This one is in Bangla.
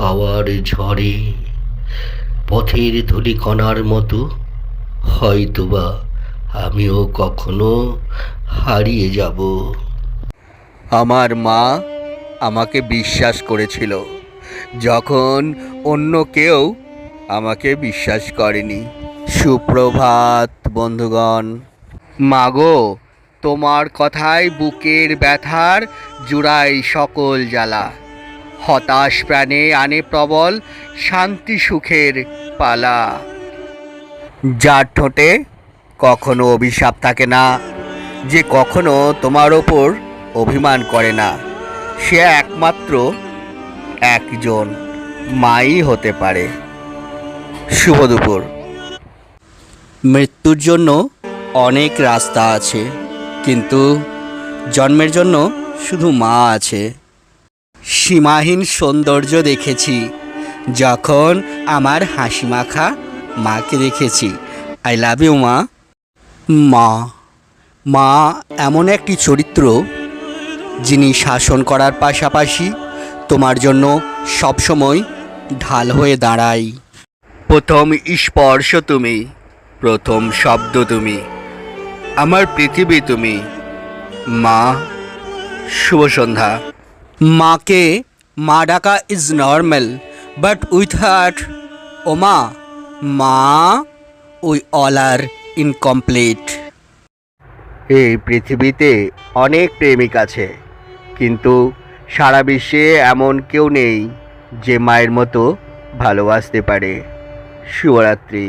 হাওয়ার ঝড়ে, পথের ধূলিকণার মতো, হয়তোবা আমিও কখনো হারিয়ে যাব। আমার মা আমাকে বিশ্বাস করেছিল, যখন অন্য কেউ আমাকে বিশ্বাস করেনি। সুপ্রভাত, বন্ধুগণ। মাগো, তোমার কথায় বুকের ব্যথার জুড়াই সকল জ্বালা। হতাশ প্রাণে আনে প্রবল শান্তি সুখের পালা। যার ঠোঁটে কখনো অভিশাপ থাকে না, যে কখনো তোমার ওপর অভিমান করে না। সে একমাত্র একজন মাই হতে পারে। শুভ দুপুর। মৃত্যুর জন্য অনেক রাস্তা আছে, কিন্তু জন্মের জন্য শুধু মা আছে। সীমাহীন সৌন্দর্য দেখেছি। যখন আমার হাসি মাখা মাকে দেখেছি আই লাভ ইউ মা। মা মা এমন একটি চরিত্র যিনি শাসন করার পাশাপাশি তোমার জন্য সবসময় ঢাল হয়ে দাঁড়াই প্রথম স্পর্শ তুমি, প্রথম শব্দ তুমি, আমার পৃথিবী তুমি। মা, শুভ সন্ধ্যা। মাকে, মা ডাকা is normal but with heart ও মা মা উই অল আর ইনকমপ্লিট এই পৃথিবীতে অনেক প্রেমিক আছে, কিন্তু সারা বিশ্বে এমন কেউ নেই যে মায়ের মতো ভালোবাসতে পারে। শুভরাত্রি।